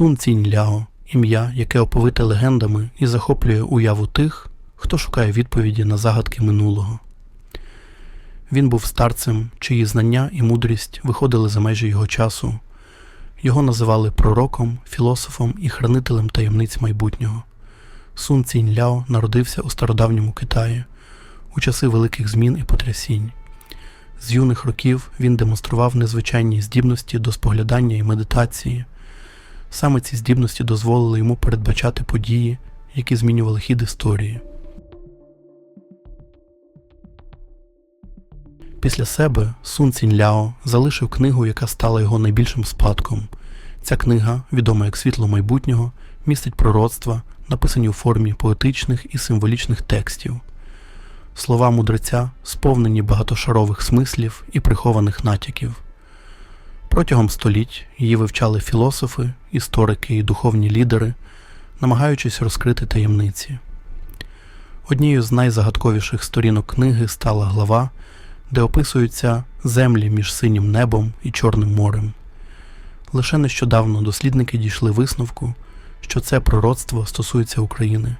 Сун Цінь Ляо ім'я, яке оповите легендами і захоплює уяву тих, хто шукає відповіді на загадки минулого. Він був старцем, чиї знання і мудрість виходили за межі його часу. Його називали пророком, філософом і хранителем таємниць майбутнього. Сун Цінь Ляо народився у стародавньому Китаї у часи великих змін і потрясінь. З юних років він демонстрував незвичайні здібності до споглядання і медитації. Саме ці здібності дозволили йому передбачати події, які змінювали хід історії. Після себе Сун Цінь Ляо залишив книгу, яка стала його найбільшим спадком. Ця книга, відома як світло майбутнього, містить пророцтва, написані у формі поетичних і символічних текстів. Слова мудреця сповнені багатошарових смислів і прихованих натяків. Протягом століть її вивчали філософи, історики і духовні лідери, намагаючись розкрити таємниці. Однією з найзагадковіших сторінок книги стала глава, де описуються землі між синім небом і Чорним морем. Лише нещодавно дослідники дійшли висновку, що це пророцтво стосується України.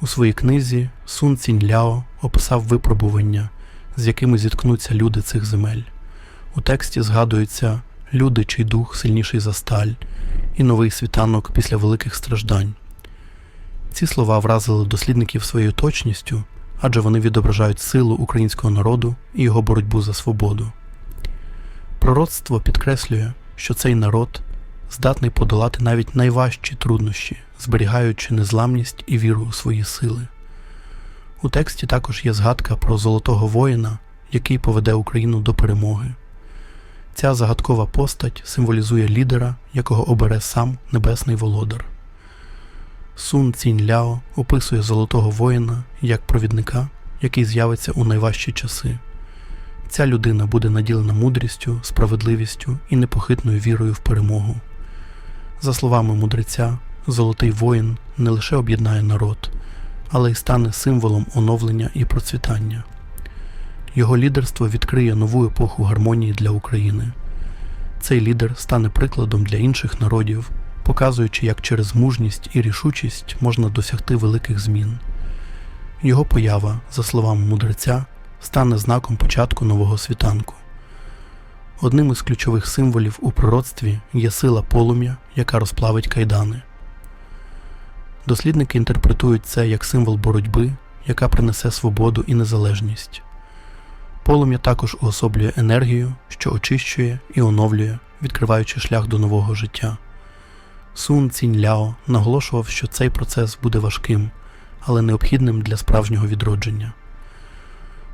У своїй книзі Сун Цінь Ляо описав випробування, з якими зіткнуться люди цих земель. У тексті згадуються люди, чий дух сильніший за сталь, і новий світанок після великих страждань. Ці слова вразили дослідників своєю точністю, адже вони відображають силу українського народу і його боротьбу за свободу. Пророцтво підкреслює, що цей народ здатний подолати навіть найважчі труднощі, зберігаючи незламність і віру у свої сили. У тексті також є згадка про золотого воїна, який поведе Україну до перемоги. Ця загадкова постать символізує лідера, якого обере сам Небесний Володар. Сун Цінь Ляо описує золотого воїна як провідника, який з'явиться у найважчі часи. Ця людина буде наділена мудрістю, справедливістю і непохитною вірою в перемогу. За словами мудреця, золотий воїн не лише об'єднає народ, але й стане символом оновлення і процвітання. Його лідерство відкриє нову епоху гармонії для України. Цей лідер стане прикладом для інших народів, показуючи, як через мужність і рішучість можна досягти великих змін. Його поява, за словами мудреця, стане знаком початку нового світанку. Одним із ключових символів у пророцтві є сила полум'я, яка розплавить кайдани. Дослідники інтерпретують це як символ боротьби, яка принесе свободу і незалежність. Полум'я також уособлює енергію, що очищує і оновлює, відкриваючи шлях до нового життя. Сун Цінь Ляо наголошував, що цей процес буде важким, але необхідним для справжнього відродження.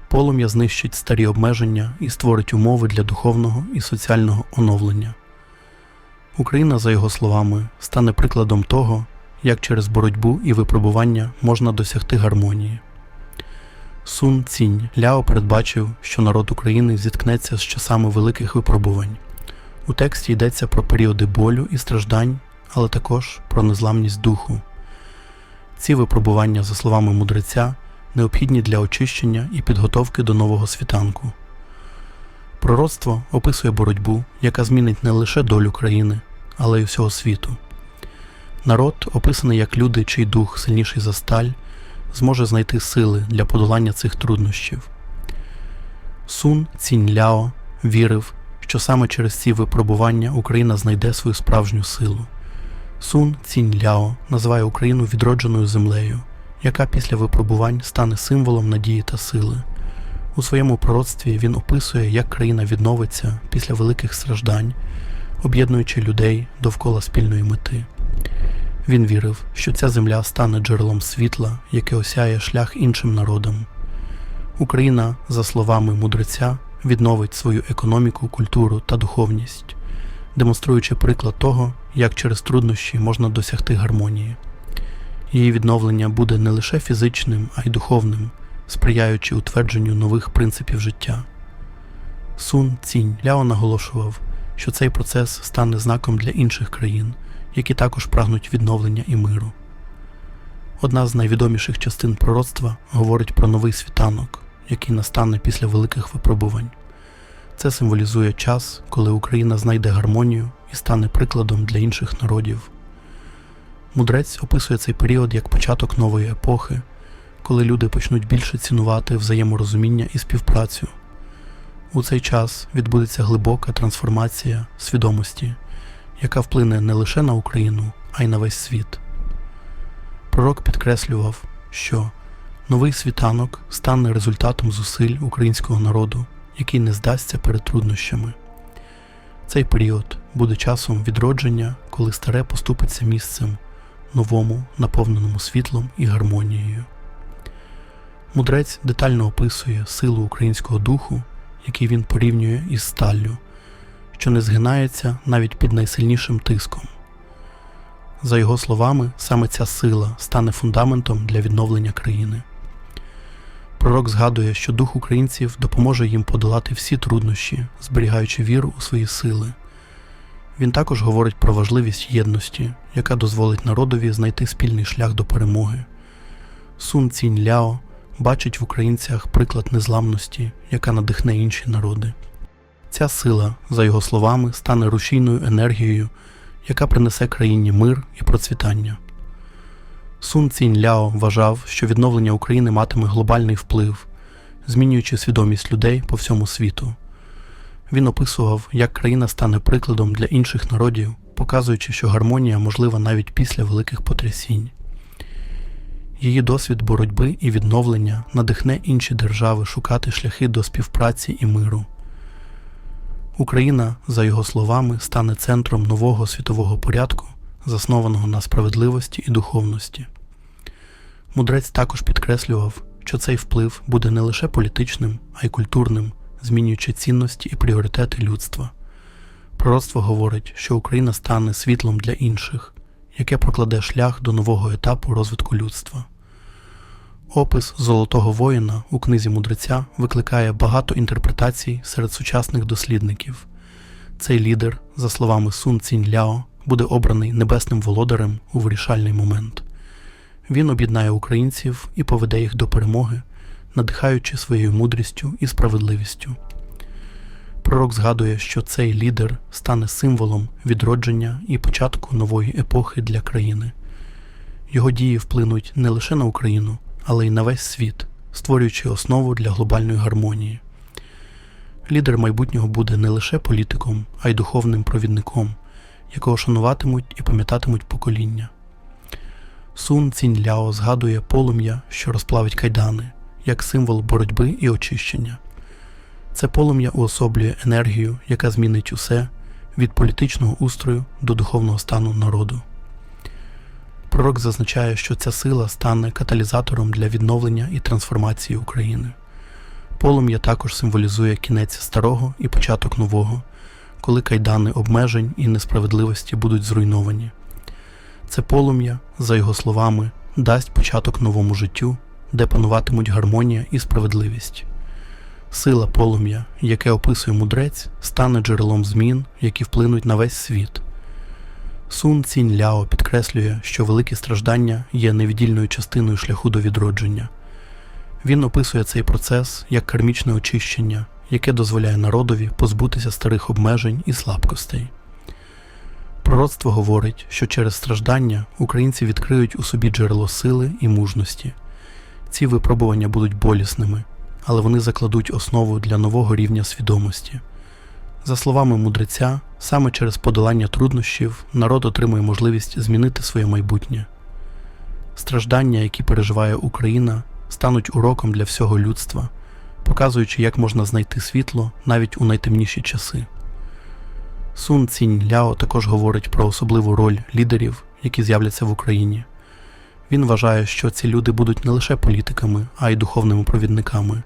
Полум'я знищить старі обмеження і створить умови для духовного і соціального оновлення. Україна, за його словами, стане прикладом того, як через боротьбу і випробування можна досягти гармонії. Сун Цінь Ляо передбачив, що народ України зіткнеться з часами великих випробувань. У тексті йдеться про періоди болю і страждань, але також про незламність духу. Ці випробування, за словами мудреця, необхідні для очищення і підготовки до нового світанку. Пророцтво описує боротьбу, яка змінить не лише долю країни, але й всього світу. Народ, описаний як люди, чий дух сильніший за сталь, зможе знайти сили для подолання цих труднощів. Сун Цінь Ляо вірив, що саме через ці випробування Україна знайде свою справжню силу. Сун Цінь Ляо називає Україну відродженою землею, яка після випробувань стане символом надії та сили. У своєму пророцтві він описує, як країна відновиться після великих страждань, об'єднуючи людей довкола спільної мети. Він вірив, що ця земля стане джерелом світла, яке осяє шлях іншим народам. Україна, за словами мудреця, відновить свою економіку, культуру та духовність, демонструючи приклад того, як через труднощі можна досягти гармонії. Її відновлення буде не лише фізичним, а й духовним, сприяючи утвердженню нових принципів життя. Сун Цінь Ляо наголошував, що цей процес стане знаком для інших країн, які також прагнуть відновлення і миру. Одна з найвідоміших частин пророцтва говорить про новий світанок, який настане після великих випробувань. Це символізує час, коли Україна знайде гармонію і стане прикладом для інших народів. Мудрець описує цей період як початок нової епохи, коли люди почнуть більше цінувати взаєморозуміння і співпрацю. У цей час відбудеться глибока трансформація свідомості, яка вплине не лише на Україну, а й на весь світ. Пророк підкреслював, що новий світанок стане результатом зусиль українського народу, який не здасться перед труднощами. Цей період буде часом відродження, коли старе поступиться місцем новому, наповненому світлом і гармонією. Мудрець детально описує силу українського духу, який він порівнює із сталлю, що не згинається навіть під найсильнішим тиском. За його словами, саме ця сила стане фундаментом для відновлення країни. Пророк згадує, що дух українців допоможе їм подолати всі труднощі, зберігаючи віру у свої сили. Він також говорить про важливість єдності, яка дозволить народові знайти спільний шлях до перемоги. Сун Цінь Ляо бачить в українцях приклад незламності, яка надихне інші народи. Ця сила, за його словами, стане рушійною енергією, яка принесе країні мир і процвітання. Сун Цінь Ляо вважав, що відновлення України матиме глобальний вплив, змінюючи свідомість людей по всьому світу. Він описував, як країна стане прикладом для інших народів, показуючи, що гармонія можлива навіть після великих потрясінь. Її досвід боротьби і відновлення надихне інші держави шукати шляхи до співпраці і миру. Україна, за його словами, стане центром нового світового порядку, заснованого на справедливості і духовності. Мудрець також підкреслював, що цей вплив буде не лише політичним, а й культурним, змінюючи цінності і пріоритети людства. Пророцтво говорить, що Україна стане світлом для інших, яке прокладе шлях до нового етапу розвитку людства. Опис золотого воїна у книзі мудреця викликає багато інтерпретацій серед сучасних дослідників. Цей лідер, за словами Сун Цінь Ляо, буде обраний небесним володарем у вирішальний момент. Він об'єднає українців і поведе їх до перемоги, надихаючи своєю мудрістю і справедливістю. Пророк згадує, що цей лідер стане символом відродження і початку нової епохи для країни. Його дії вплинуть не лише на Україну, але й на весь світ, створюючи основу для глобальної гармонії. Лідер майбутнього буде не лише політиком, а й духовним провідником, якого шануватимуть і пам'ятатимуть покоління. Сун Цінь Ляо згадує полум'я, що розплавить кайдани, як символ боротьби і очищення. Це полум'я уособлює енергію, яка змінить усе від політичного устрою до духовного стану народу. Пророк зазначає, що ця сила стане каталізатором для відновлення і трансформації України. Полум'я також символізує кінець старого і початок нового, коли кайдани обмежень і несправедливості будуть зруйновані. Це полум'я, за його словами, дасть початок новому життю, де пануватимуть гармонія і справедливість. Сила полум'я, яке описує мудрець, стане джерелом змін, які вплинуть на весь світ. Сун Цінь Ляо підкреслює, що великі страждання є невіддільною частиною шляху до відродження. Він описує цей процес як кармічне очищення, яке дозволяє народові позбутися старих обмежень і слабкостей. Пророцтво говорить, що через страждання українці відкриють у собі джерело сили і мужності. Ці випробування будуть болісними, але вони закладуть основу для нового рівня свідомості. За словами мудреця, саме через подолання труднощів народ отримує можливість змінити своє майбутнє. Страждання, які переживає Україна, стануть уроком для всього людства, показуючи, як можна знайти світло навіть у найтемніші часи. Сун Цінь Ляо також говорить про особливу роль лідерів, які з'являться в Україні. Він вважає, що ці люди будуть не лише політиками, а й духовними провідниками.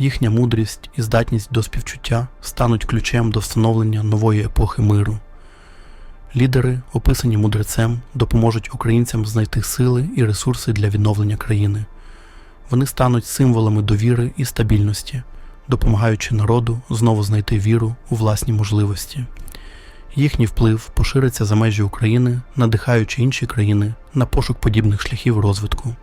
Їхня мудрість і здатність до співчуття стануть ключем до встановлення нової епохи миру. Лідери, описані мудрецем, допоможуть українцям знайти сили і ресурси для відновлення країни. Вони стануть символами довіри і стабільності, допомагаючи народу знову знайти віру у власні можливості. Їхній вплив пошириться за межі України, надихаючи інші країни на пошук подібних шляхів розвитку.